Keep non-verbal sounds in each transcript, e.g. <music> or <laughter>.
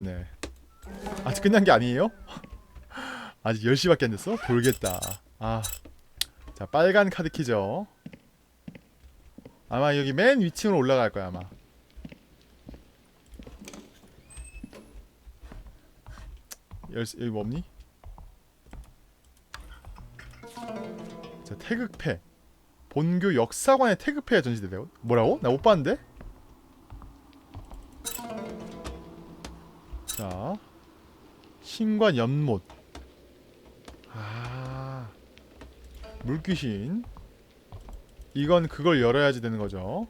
네. 아직 끝난 게 아니에요? 아직 10시밖에 안 됐어? 돌겠다. 아. 자, 빨간 카드 키죠. 아마 여기 맨 위층으로 올라갈 거야, 아마. 열쇠 여기 뭐 없니? 자, 태극패. 본교 역사관의 태극패가 전시되대요. 뭐라고? 나 못 봤는데? 자, 신관 연못. 아, 물귀신. 이건 그걸 열어야지 되는 거죠.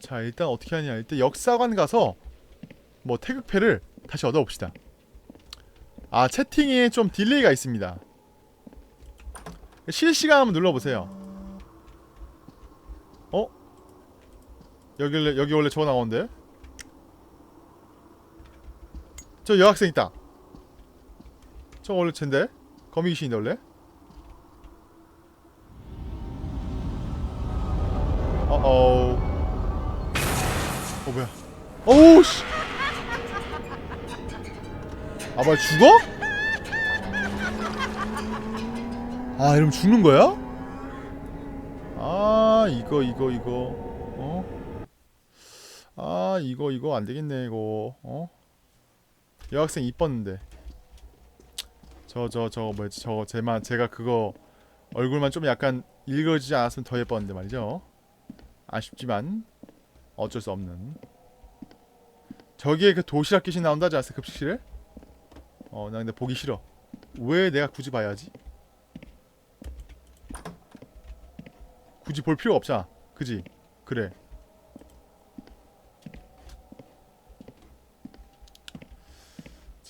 자, 일단 어떻게 하냐? 일단 역사관 가서 뭐 태극패를 다시 얻어봅시다. 아, 채팅에 좀 딜레이가 있습니다. 실시간 한번 눌러보세요. 여기 여기 원래 저거 나오는데? 저 여학생 있다. 저 원래 쟨데? 거미 귀신인데 원래? 어어 어 뭐야. 어우 씨. 아, 뭐야, 죽어? 아, 이러면 죽는 거야? 아, 이거, 이거, 이거. 어? 아 이거 이거 안 되겠네 이거. 어? 여학생 이뻤는데. 저 저 저 뭐였지 저거 제만 제가 그거 얼굴만 좀 약간 일그러지지 않았으면 더 예뻤는데 말이죠. 아쉽지만 어쩔 수 없는. 저기에 그 도시락 귀신 나온다지 않았어 급식실에? 어나 근데 보기 싫어. 왜 내가 굳이 봐야지? 굳이 볼 필요가 없잖아. 그지? 그래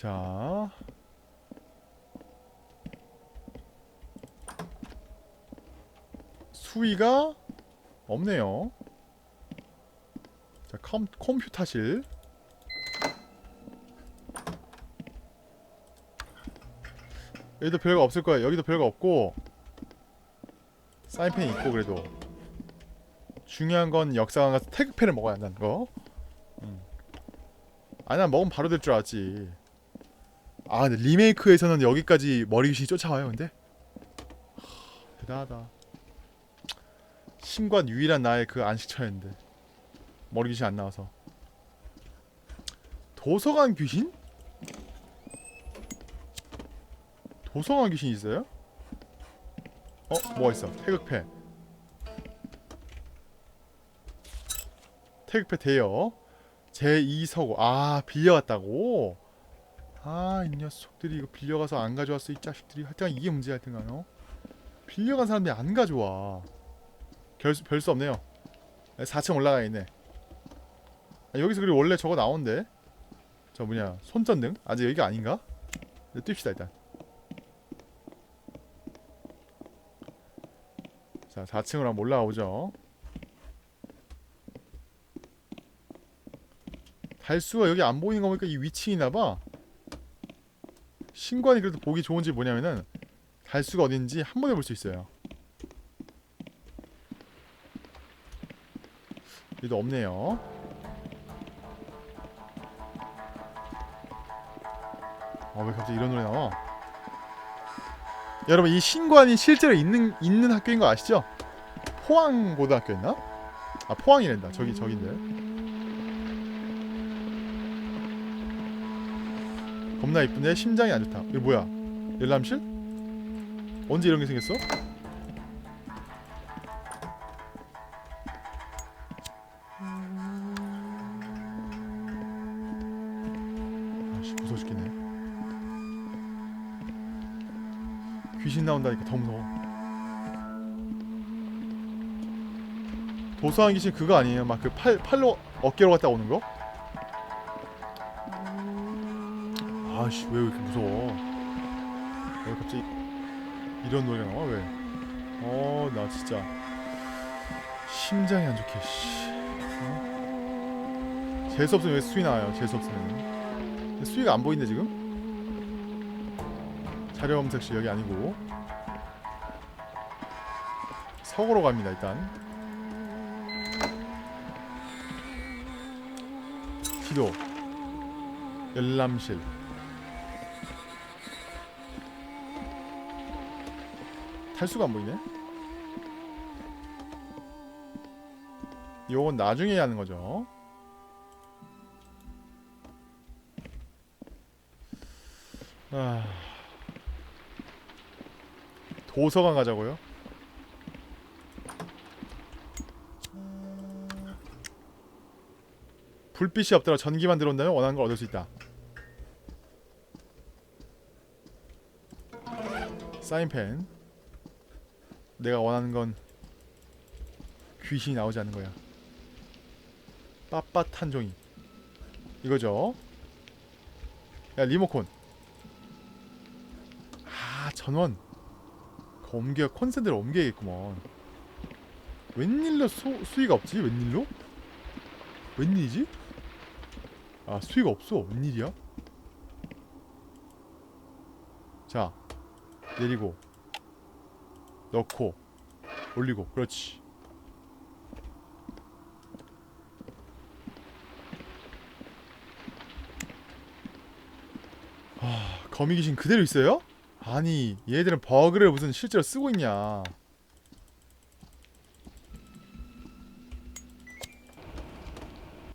자. 수위가 없네요. 자, 컴, 컴퓨터실. 여기도 별거 없을 거야. 여기도 별거 없고. 사인펜이 있고 그래도. 중요한 건 역사관 가서 태극펜을 먹어야 한다는 거. 음. 아니 난 먹으면 바로 될 줄 알았지. 아 근데 리메이크에서는 여기까지 머리 귀신이 쫓아와요 근데 하, 대단하다 신관 유일한 나의 그 안식처였는데 머리 귀신 안 나와서 도서관 귀신? 도서관 귀신 있어요? 어? 뭐가 있어? 태극패 태극패 대여 제2서고 아 빌려왔다고? 아, 이 녀석들이 이거 빌려가서 안 가져왔어, 이 자식들이. 하여튼 이게 문제야, 하여튼가요. 빌려간 사람들이 안 가져와. 별수, 별수 없네요. 4층 올라가 있네. 아, 여기서 그리고 원래 저거 나온대. 저 뭐냐, 손전등? 아직 여기가 아닌가? 네, 뜁시다, 일단. 자, 4층으로 한번 올라가 보죠. 달수가 여기 안 보이는 거 보니까 이 위층이나 봐. 신관이 그래도 보기 좋은 집 뭐냐면은 달수가 어딘지 한 번에 볼 수 있어요. 여기도 없네요. 아 왜 갑자기 이런 노래 나와? 여러분 이 신관이 실제로 있는 있는 학교인 거 아시죠? 포항 고등학교였나? 아 포항이란다. 저기 저긴데. 겁나 이쁜데 심장이 안 좋다. 이거 뭐야? 열람실? 언제 이런 게 생겼어? 아씨 무서워 죽겠네. 귀신 나온다니까 더 무서워. 도서관 귀신 그거 아니에요? 막 그 팔 팔로 어깨로 갔다 오는 거? 아씨 왜 이렇게 무서워? 왜 갑자기 이런 노래가 나와 왜? 어 나 진짜 심장이 안 좋게 씨. 어? 재수 없으면 왜 수위 나와요 재수 없으면? 수위가 안 보이는데 지금? 자료 검색실 여기 아니고. 서고로 갑니다 일단. 기도. 열람실 탈수가 안 보이네. 요건 나중에 하는 거죠. 아... 도서관 가자고요? 불빛이 없더라. 전기만 들어온다면 원하는 걸 얻을 수 있다. 사인펜. 내가 원하는 건 귀신이 나오지 않는 거야. 빳빳한 종이. 이거죠. 야 리모콘. 아 전원. 그 옮겨 콘센트를 옮겨야겠구먼. 웬일로 수, 수위가 없지? 웬일로? 웬일이지? 아 수위가 없어 웬일이야? 자 내리고 넣고 올리고 그렇지. 아 거미 귀신 그대로 있어요? 아니 얘들은 버그를 무슨 실제로 쓰고 있냐.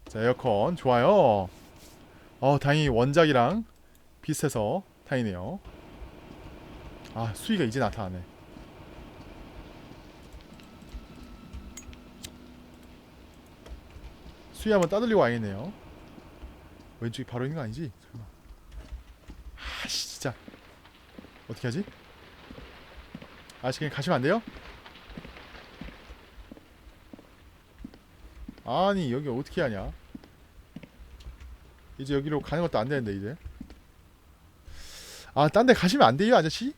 자 에어컨 좋아요. 어 다행히 원작이랑 비슷해서 다행이네요. 아 수위가 이제 나타나네 수위 한번 따돌리고 와야겠네요. 왼쪽이 바로 있는 거 아니지? 설마. 아씨 진짜. 어떻게 하지? 아씨 그냥 가시면 안 돼요? 아니 여기 어떻게 하냐? 이제 여기로 가는 것도 안 되는데 이제. 아 딴 데 가시면 안 돼요 아저씨?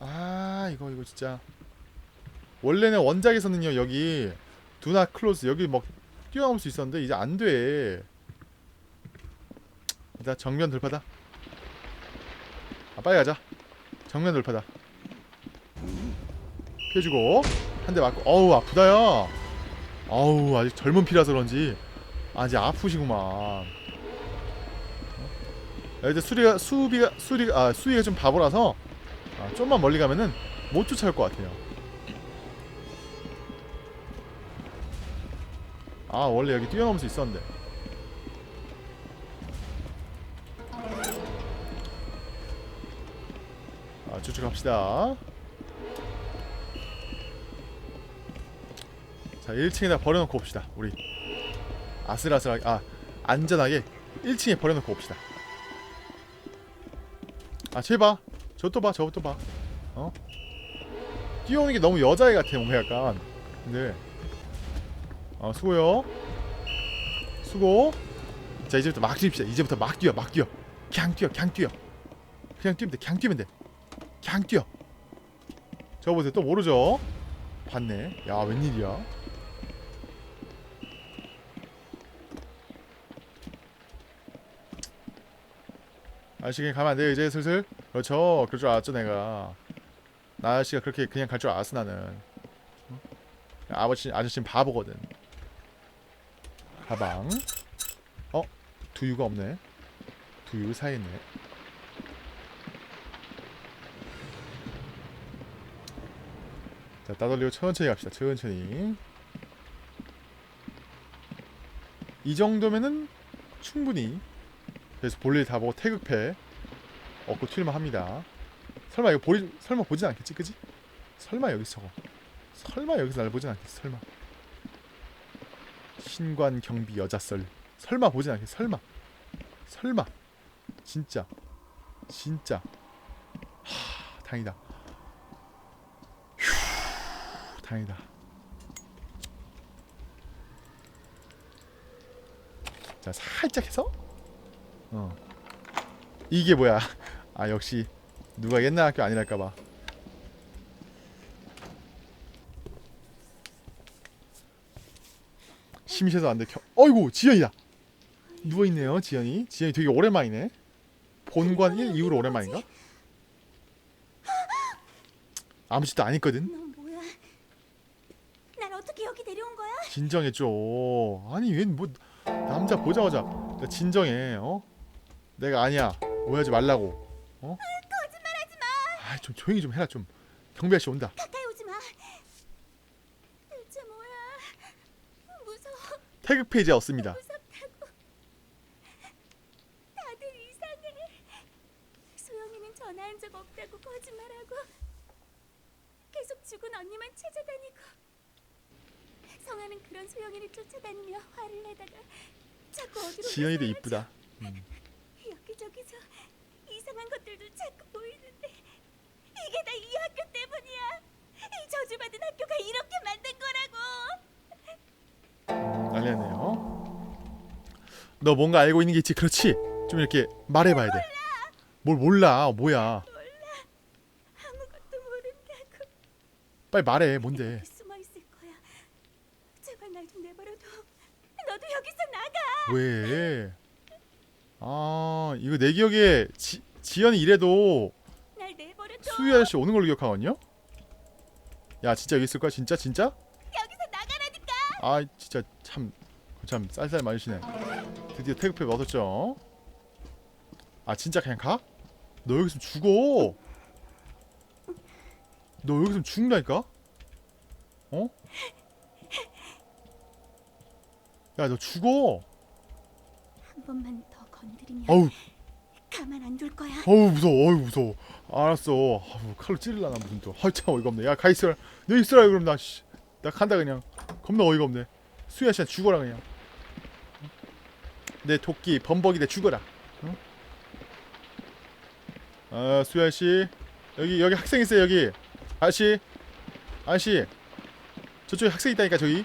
아 이거 이거 진짜. 원래는 원작에서는요 여기 두나 클로즈 여기 막 뛰어넘을 수 있었는데 이제 안 돼. 일단 정면 돌파다. 아 빨리 가자. 정면 돌파다. 피해주고 한 대 맞고. 어우 아프다야 아우 아직 젊은 피라서 그런지. 아직 아프시구만. 어? 야, 이제 수리가 수비가 수리가 아 수위가 좀 바보라서 아, 좀만 멀리 가면은 못 쫓아올 것 같아요. 아 원래 여기 뛰어넘을 수 있었는데. 아 쭉쭉 갑시다. 자 1층에다 버려놓고 옵시다 우리 아슬아슬하게 아 안전하게 1층에 버려놓고 옵시다 아 제발 저것도 봐 저것도 봐 어? 뛰어오는 게 너무 여자애 같아 뭔가 약간 근데 아 수고요. 수고. 자 이제부터 막 뛰읍시다. 이제부터 막 뛰어 막 뛰어. 그냥 뛰어 그냥 뛰어. 그냥 뛰면 돼 그냥 뛰면 돼. 그냥 뛰어. 저거 보세요. 또 모르죠? 봤네. 야 웬일이야? 아저씨 그냥 가면 안 돼요 이제 슬슬? 그렇죠. 그럴 줄 알았죠 내가. 나 아저씨가 그렇게 그냥 갈 줄 알았어 나는. 어? 아버지 아저씨는 바보거든 가방 어? 두유가 없네 두유 사이있네 자 따돌리고 천천히 갑시다 천천히 이 정도면은 충분히 그래서 볼일 다 보고 태극패 얻고 튀을만 합니다. 설마 이거 보이 설마 보진 않겠지, 그지? 설마 여기서 저거. 설마 여기서 날 보진 않겠지, 설마. 신관 경비 여자썰. 설마 보진 않겠지, 설마. 설마. 진짜. 진짜. 하, 다행이다. 휴, 다행이다. 자, 살짝 해서 어. 이게 뭐야? 아 역시 누가 옛날 학교 아니랄까봐. 심시해서 안 돼. 겨... 어이구 지연이다. 누워 있네요 지연이. 지연이 되게 오랜만이네. 본관 1 이후로 오랜만인가? 아무 짓도 안 했거든. 너 뭐야? 날 어떻게 여기 데려온 거야? 진정했죠. 아니 웬뭐 남자 보자마자 야, 진정해 어? 내가 아니야 오해하지 말라고 어? 거짓말하지 마. 아좀 조용히 좀 해라 좀 경비 아저씨 온다 가까이 오지 마. 대체 뭐야? 무서워. 태그 페이지 무섭다고. 다들 이상해. 소영이는 전화한 적 없다고 거짓말하고 계속 죽은 언니만 찾아다니고 성아는 그런 소영이를 쫓아다니며 화를 내다가 자꾸 어디로 지연이도 이쁘다 여기저기서 이상한 것들도 자꾸 보이는데 이게 다 이 학교 때문이야. 이 저주받은 학교가 이렇게 만든 거라고. 난리 났네요 너 뭔가 알고 있는 게 있지 그렇지 좀 이렇게 말해봐야 돼 뭘 몰라 뭐야 아무것도 모른다고. 빨리 말해 뭔데 여기 숨어 있을 거야. 제발 날 좀 내버려둬. 너도 여기서 나가. 왜? 아 이거 내 기억에 지, 지연이 이래도 날 내버려둬. 수희 아저씨 오는 걸로 기억하거든요? 야 진짜 여기 있을 거야 진짜 진짜? 아 진짜 참 참 쌀쌀 맞으시네. 드디어 태그팩 얻었죠? 아 진짜 그냥 가? 너 여기서 죽어! 너 여기서 죽는다니까? 어? 야 너 죽어! 한 번만 더 건드리면 어우. 가만 안 둘 거야. 어우 무서워. 어우 무서워. 알았어. 아우, 칼로 찌르려나 무슨 또. 아이 참 어이가 없네. 야 가있어라. 너 있어라 그럼 나나 간다 그냥 겁나 어이가 없네. 수야 씨한 죽어라 그냥. 내 도끼 범벅이대 죽어라. 응? 아 수야 씨. 여기 여기 학생 있어요 여기. 아저씨. 아저씨. 저쪽에 학생 있다니까 저기.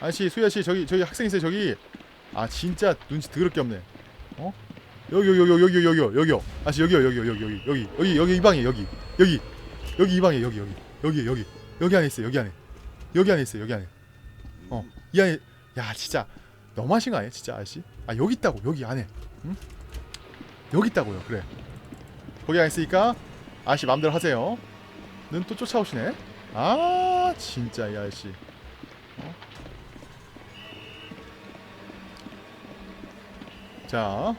아저씨 수야 씨 저기 저기 학생 있어요 저기. 아 진짜 눈치 더럽게 없네. 어? 여기 여기 여기 여기 여기 여기 여기요 여기 여기 여기 여기 여기 여기 여기 이 방에 여기. 여기. 여기 이 방에 여기 여기. 여기 여기. 여기 안에 있어요 여기 안에. 여기 안에 있어요 여기 안에 어. 이 안에 야 진짜. 너무하신 거 아니에요 진짜 아저씨? 아 여기 있다고 여기 안에. 응? 여기 있다고요 그래. 거기 안에 있으니까 아저씨 마음대로 하세요. 는 또 쫓아오시네. 아 진짜 이 아저씨. 어? 자.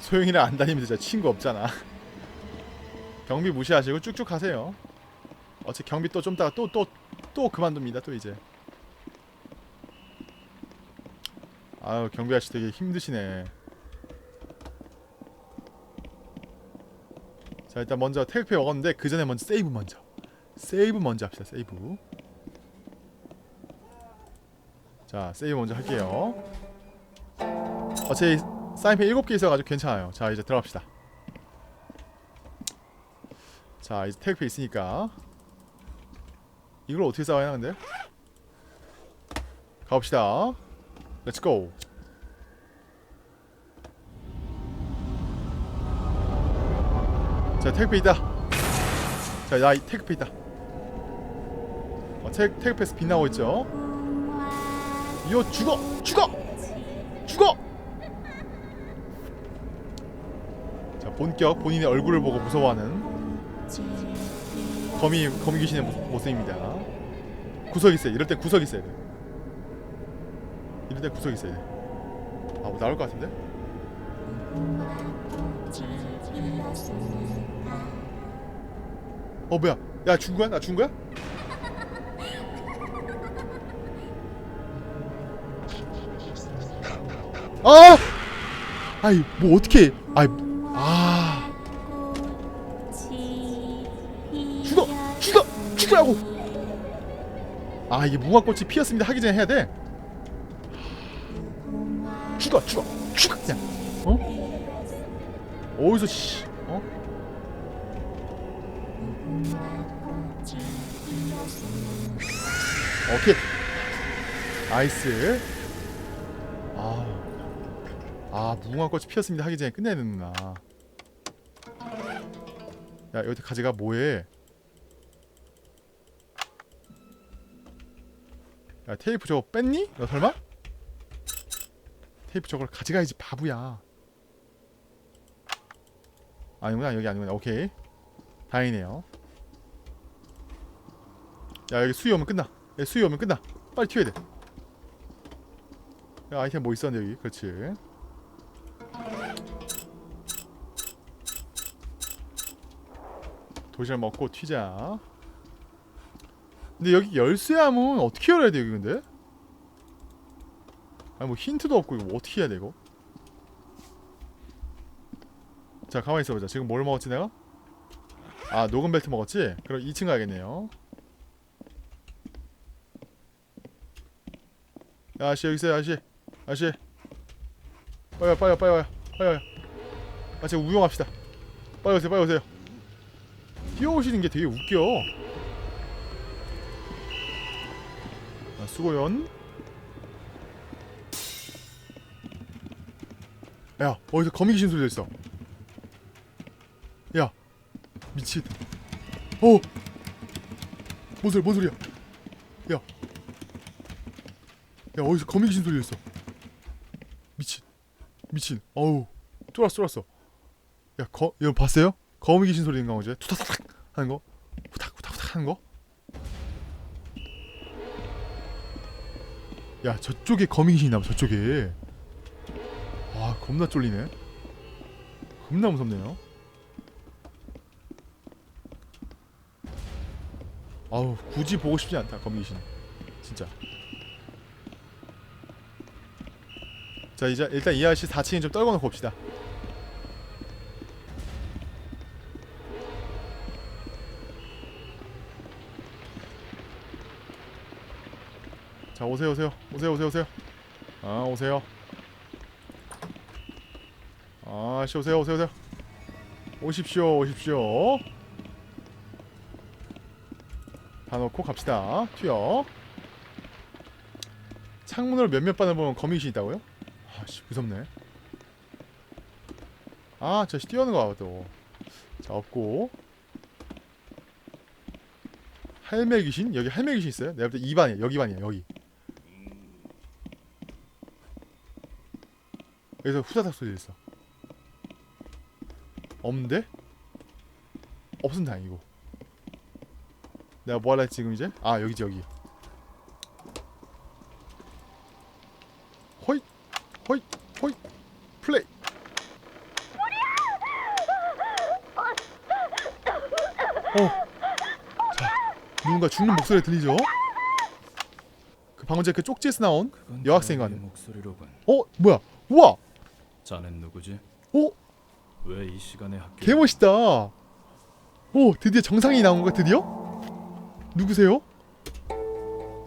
소영이랑 안 다니면 진짜 친구 없잖아. 경비 무시하시고 쭉쭉 가세요. 어차피 경비 또 좀 따가 또또 또 그만둡니다 또 이제. 아유 경비 아저씨 되게 힘드시네. 자 일단 먼저 태극표 먹었는데 그 전에 먼저 세이브 먼저. 세이브 먼저 합시다 세이브. 자 세이브 먼저 할게요. 어차피 사인펜 7개 있어가지고 괜찮아요. 자 이제 들어갑시다. 자 이제 태극표 있으니까 이걸 어떻게 싸워야 하나 근데? 가봅시다. 렛츠고 자 태극표 있다. 자나 태극표 있다. 어, 태, 태극표에서 빛나고 있죠? 이거 죽어! 죽어! 죽어! 자 본격 본인의 얼굴을 보고 무서워하는 거미 거미 귀신의 모- 모습 입니다. 구석 있어요. 이럴 때 구석 있어야 돼 이럴 때 구석 있어야 돼 아 뭐 나올 것 같은데? 어 뭐야? 야 거야? 나 거야? 아! 아이 뭐 어떻게 아이 아 이게 무화꽃이 피었습니다. 하기 전에 해야 돼. 죽어 죽어 죽어 그냥. 어? 어디서 씨 어? 오케이. 나이스. 아, 아 무궁화꽃이 피었습니다. 하기 전에 끝내야 되는구나. 야 여기 가지가. 뭐해 야 테이프 저거 뺐니? 너 설마? 테이프 저걸 가져가야지 바보야. 아니구나 여기 아니구나. 오케이. 다행이네요. 야 여기 수위 오면 끝나. 야, 수위 오면 끝나. 빨리 튀어야 돼. 야, 아이템 뭐 있었는데 여기? 그렇지. 도시락 먹고 튀자 근데 여기 열쇠함은 어떻게 열어야 돼 여기 근데? 아니 뭐 힌트도 없고 이거 뭐 어떻게 해야 돼 이거? 자 가만히 있어보자 지금 뭘 먹었지 내가? 아 녹음 벨트 먹었지? 그럼 2층 가야겠네요 야 아저씨 여기 있어요 아저씨 아저씨 빨리 와 빨리 와 빨리 와요 빨리 와요 아 제가 우용합시다 빨리 오세요 빨리 오세요 뛰어오시는 게 되게 웃겨 아, 수고연. 야 어디서 거미 귀신 소리 들렸어? 야 미친. 어! 뭔 소리야 뭔 소리야? 야. 야 어디서 거미 귀신 소리 들렸어? 미친 미친. 어우 쫄았어 쫄았어. 야 거, 이거 봤어요? 거미 귀신 소리 인가 어제? 투닥투닥 하는 거? 후닥 후닥 후닥 하는 거 야 저쪽에 거미 귀신이 나와 저쪽에. 아 겁나 쫄리네. 겁나 무섭네요. 아우 굳이 보고 싶지 않다 거미 귀신. 진짜. 자 이제 일단 이 아저씨 4층에 좀 떨궈 놓고 봅시다 오세요 오세요. 오세요 오세요 오세요. 아 오세요. 아씨 오세요 오세요 오세요. 오십시오 오십시오. 다 넣고 갑시다. 튀어. 창문으로 몇몇 반을 보면 거미귀신 있다고요? 아씨 무섭네. 아 저씨 뛰어오는 거 봐, 또자 없고. 할매 귀신? 여기 할매 귀신 있어요? 내가 볼때 2반이야 여기 반이야 여기 여기서 후다닥 소리 있어 없는데? 없으면 다행이고 내가 뭐 할라 했지 지금 이제? 아 여기지 여기 호잇 호잇 호잇 플레이 어. 자, 누군가 죽는 목소리 들리죠? 그 방금 전에 그 쪽지에서 나온 그건 여학생 자네의 같네. 목소리로군. 어 뭐야 우와 자넨 누구지? 어왜이 시간에 학교? 개 멋있다 오 드디어 정상이 나온 거야 드디어 누구세요?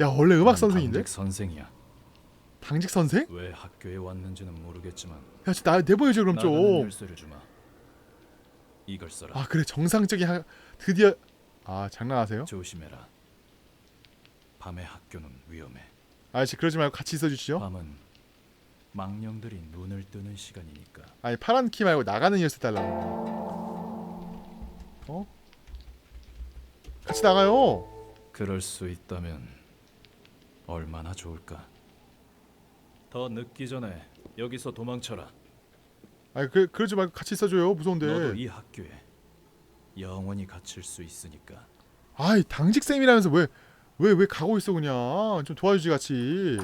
야 원래 음악 선생인데 당직 선생이야. 당직 선생? 왜 학교에 왔는지는 모르겠지만 야나 내보여줘 그럼 나가는 좀 열쇠를 주마. 이걸 써라. 아 그래 정상적인 하... 드디어 아 장난하세요? 조심해라. 밤에 학교는 위험해. 아저씨 그러지 말고 같이 있어 주시죠 밤은 망령들이 눈을 뜨는 시간이니까. 아니 파란 키 말고 나가는 열쇠 달라고 어? 같이 나가요 그럴 수 있다면 얼마나 좋을까. 더 늦기 전에 여기서 도망쳐라. 아니 그, 그러지 말고 같이 있어줘요 무서운데 너도 이 학교에 영원히 갇힐 수 있으니까. 아이 당직 쌤이라면서 왜 왜 왜 가고 있어 그냥 좀 도와주지 같이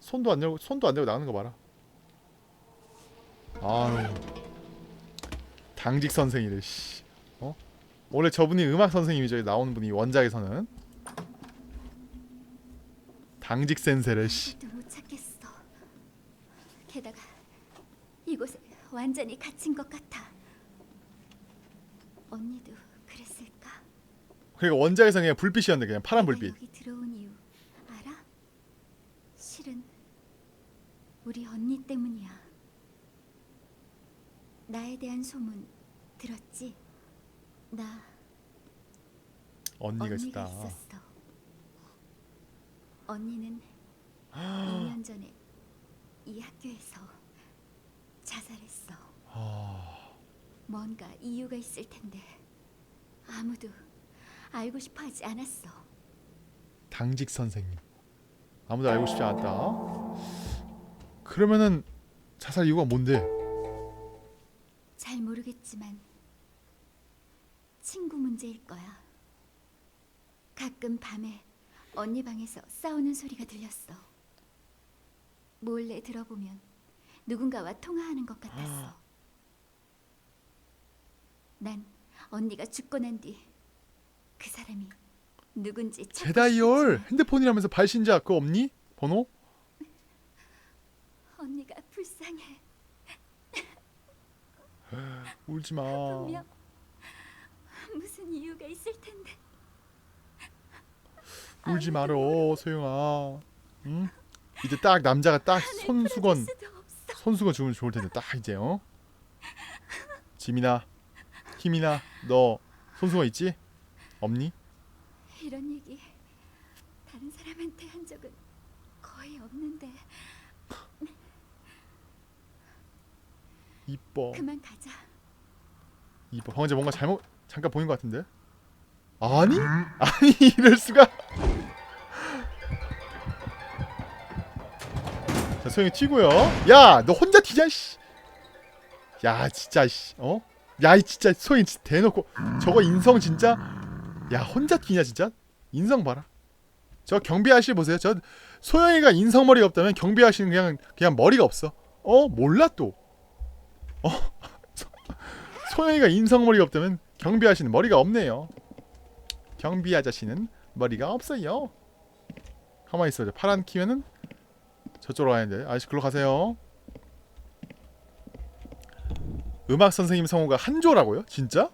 손도 안 내고 손도 안 내고 나가는 거 봐라 아유 당직 선생이래 씨 어? 원래 저분이 음악 선생님이죠 나오는 분이 원작에서는 당직 센세래 씨또못 찾겠어. 게다가 이곳에 완전히 갇힌 것 같아. 언니도 그랬을까? 그러니까 원작에서는 그냥 불빛이었는데 그냥 파란 내가 불빛 여기 들어온 이유 알아? 실은 우리 언니 때문이야. 나에 대한 소문 들었지? 나 언니가 언니가 있었어. 언니는 <gasps> 2년 전에 이 학교에서 자살했어. 아, 뭔가 이유가 있을 텐데 아무도 알고 싶어 하지 않았어. 당직 선생님 아무도 알고 싶지 않았다 그러면은 자살 이유가 뭔데 잘 모르겠지만 친구 문제일 거야. 가끔 밤에 언니 방에서 싸우는 소리가 들렸어. 몰래 들어보면 누군가와 통화하는 것 같았어. 난 언니가 죽고 난 뒤 그 사람이 누군지 찾고 제다이얼 싶었지만 핸드폰이라면서 발신자 그거 없니? 번호? 언니가 불쌍해. <gasps> 울지 마. 분명 무슨 이유가 있을 텐데. 울지 말어 소영아. 응? 이제 딱 남자가 딱 손수건. 손수건 주면 좋을 텐데 딱 이제 어? 지민아, 희민아, 너 손수건 있지? 없니? 이런 얘기 다른 사람한테 한 적은 거의 없는데 이뻐, 그만 가자. 이뻐. 방금 뭔가 잘못 잠깐 보인 것 같은데? 아니? 아니 <laughs> 이럴 수가? 자 소영이 튀고요. 야, 너 혼자 튀자 씨. 야, 진짜 씨. 어? 야, 이 진짜 소영이 진짜 대놓고 저거 인성 진짜. 야, 혼자 튀냐 진짜? 인성 봐라. 저 경비 아저씨 보세요. 저 소영이가 인성머리가 없다면 경비 아저씨는 그냥 그냥 머리가 없어. 어? 몰라 또. 어? 소- <laughs> 소영이가 인성머리가 없다면 경비 아저씨는 머리가 없네요. 경비 아저씨는 머리가 없어요. 가만히 있어요. 파란 키면은 저쪽으로 가야 돼. 아저씨 글로 가세요. 음악 선생님 성우가 한조라고요? 진짜?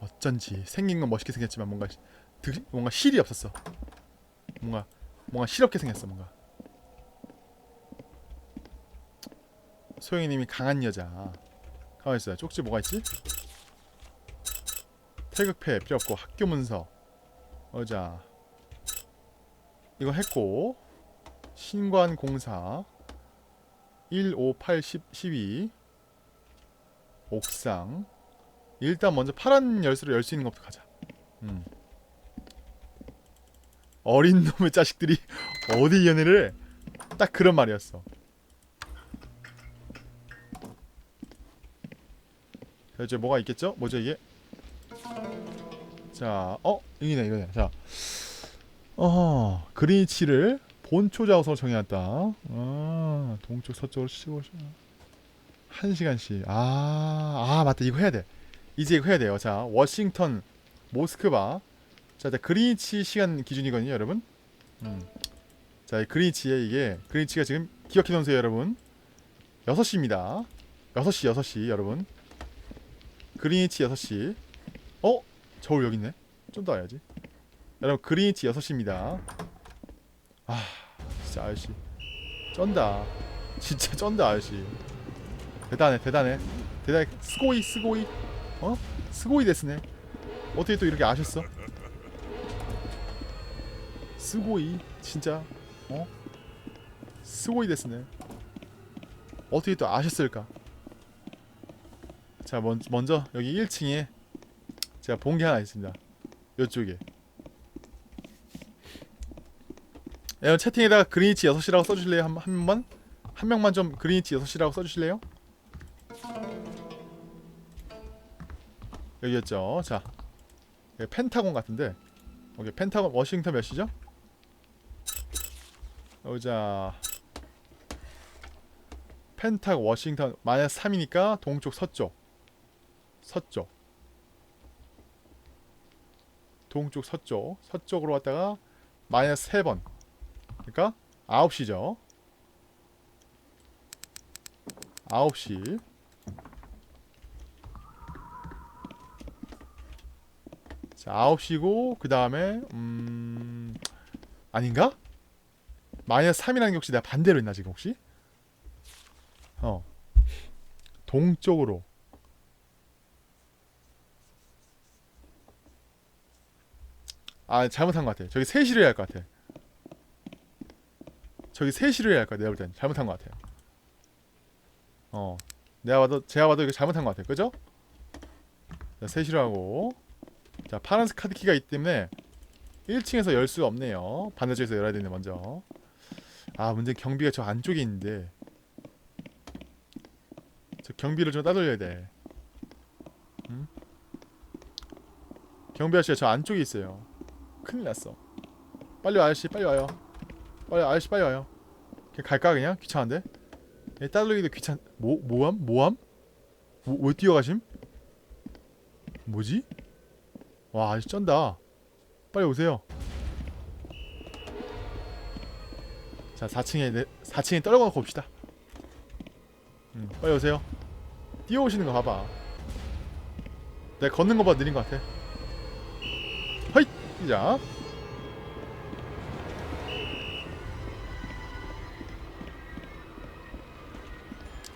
어쩐지 생긴 건 멋있게 생겼지만 뭔가 시- 득, 뭔가 실이 없었어. 뭔가 뭔가 실없게 생겼어 뭔가. 소영이님이 강한 여자. 가만 있어요. 쪽지 뭐가 있지? 태극패 필요 없고 학교 문서. 어자. 이거 했고 신관 공사 1, 5, 8, 10, 12 옥상 일단 먼저 파란 열쇠로 열 수 있는 것부터 가자. 음. 어린 놈의 자식들이 <laughs> 어디 연애를 해? 딱 그런 말이었어. 이제 뭐가 있겠죠? 뭐죠 이게? 자, 어 이기네 이거네. 자, 어 그린치를 본초 좌우선으로 정해놨다. 아, 동쪽 서쪽으로 치고 한 시간씩. 아, 아 맞다 이거 해야 돼. 이제 이거 해야 돼요. 자, 워싱턴, 모스크바. 자, 자 그린치 시간 기준이거든요, 여러분. 음. 자, 이 그린치에 이게 그린치가 지금 기억해 놓으세요, 여러분. 6시입니다. 6시, 6시, 여러분. 그린치 6시. 어? 저울 여기 있네. 좀 더 와야지. 여러분, 그린치 6시입니다. 아, 진짜 아저씨. 쩐다. 진짜 쩐다, 아저씨. 대단해, 대단해. 대단해. 스고이, 스고이. 어? 스고이 데스네. 어떻게 또 이렇게 아셨어? 스고이, 진짜. 어? 스고이 데스네. 어떻게 또 아셨을까? 자, 먼, 먼저 여기 1층에 제가 본 게 하나 있습니다. 이쪽에. 여러분 채팅에다가 그린치 6시라고 써주실래요? 한, 한 명만? 한 명만 좀 그린치 6시라고 써주실래요? 여기였죠. 자, 여기 펜타곤 같은데. 오케이, 펜타곤 워싱턴 몇 시죠? 여자 펜타곤 워싱턴 마이너스 3이니까 동쪽 서쪽. 서쪽. 동쪽 서쪽. 서쪽으로 왔다가 마이너스 3번. 그러니까 9시죠. 9시. 자, 9시고 그 다음에 음 아닌가? 마이너스 3이라는 게 혹시 내가 반대로 했나 지금 혹시? 어. 동쪽으로. 아, 잘못한 것 같아. 저기 3시로 해야 할 것 같아. 저기 3시로 해야 할 거야. 내가 볼 땐 잘못한 것 같아요. 어. 내가 봐도 제가 봐도 이거 잘못한 것 같아요. 그죠? 자, 3시로 하고 자, 파란색 카드 키가 있기 때문에 1층에서 열 수가 없네요. 반대쪽에서 열어야 되는데 먼저. 아, 문제 경비가 저 안쪽에 있는데. 저 경비를 좀 따돌려야 돼. 응? 경비 아저씨가 저 안쪽에 있어요. 큰일 났어. 빨리 와, 아저씨, 빨리 와요. 빨리 아저씨 빨리 와요. 그냥 갈까 그냥? 귀찮은데? 얘 따르기도 귀찮 뭐 뭐함? 뭐함? 뭐, 왜 뛰어가심? 뭐지? 와 아주 쩐다. 빨리 오세요. 자 4층에 내 4층에 떨궈놓고 봅시다. 음, 빨리 오세요. 뛰어오시는 거 봐봐. 내가 걷는 거보다 느린 것 같아 뛰자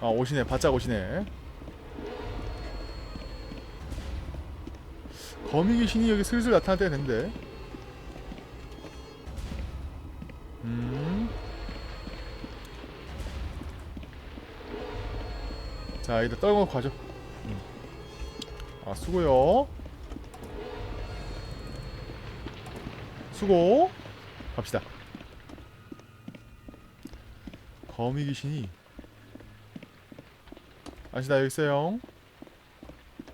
아 오시네. 바짝 오시네. 거미 귀신이 여기 슬슬 나타날 때가 됐는데. 음. 자 이제 떨고 가죠. 음. 아 수고요 수고. 갑시다. 거미 귀신이. 나 여기 있어요.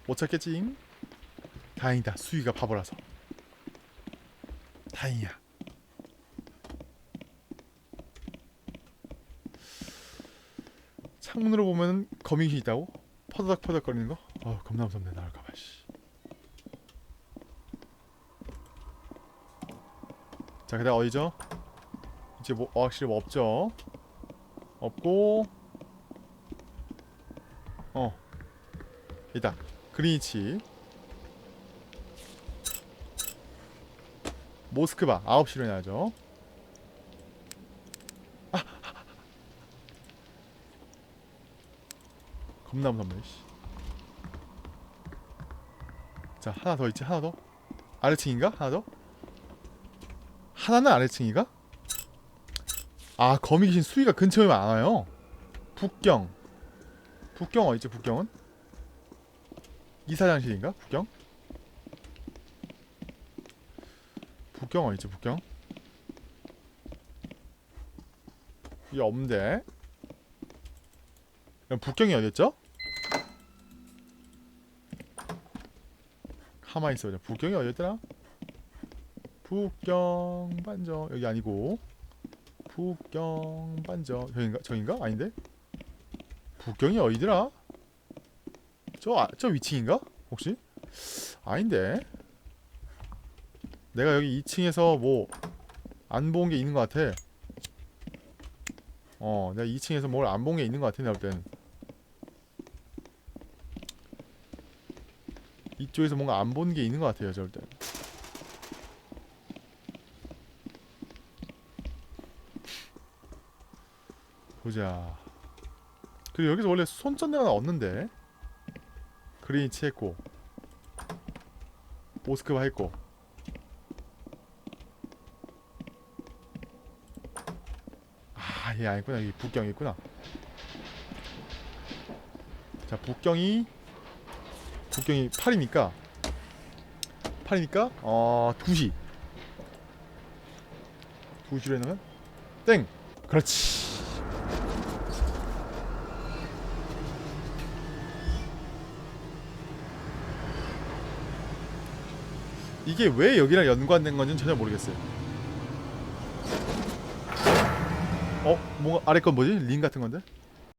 못 찾겠지? 다행이다. 수위가 바보라서. 다행이야. 창문으로 보면 거미 귀신 있다고? 퍼덕 퍼덕 거리는 거? 어 겁나 무섭네 나올까봐 씨. 자 그다음 어디죠? 이제 뭐 어, 확실히 뭐 없죠? 없고 어 있다 그리니치 모스크바 9시로 해야죠 아! 겁나 무섭네 씨. 자 하나 더 있지 하나 더 아래층인가? 하나 더? 하나는 아래층인가? 아 거미 귀신 수위가 근처에 많아요 북경 북경 어디지 북경은? 이사장실인가? 북경? 북경 어디지 북경? 이게 없는데 그럼 북경이 어디였죠? 가만히 있어보자 북경이 어디였더라? 북경 반점 여기 아니고 북경 반점 저긴가? 저긴가? 아닌데? 북경이 어디더라? 저, 아, 저 위층인가? 혹시? 아닌데 내가 여기 2층에서 뭐 안 본 게 있는 것 같아 어 내가 2층에서 뭘 안 본 게 있는 것 같아 내가 볼 땐. 이쪽에서 뭔가 안 본 게 있는 것 같아요 저럴 땐. 보자. 그리고 여기서 원래 손전등 하나 얻는데 그린치 했고 모스크바 했고. 아얘 아니구나. 여기 북경이 있구나. 자 북경이 북경이 8이니까 8이니까 어 2시. 2시로 해놓으면 땡! 그렇지 이게 왜 여기랑 연관된 건지는 전혀 모르겠어요. 어? 뭔가 아래 건 뭐지? 링 같은 건데?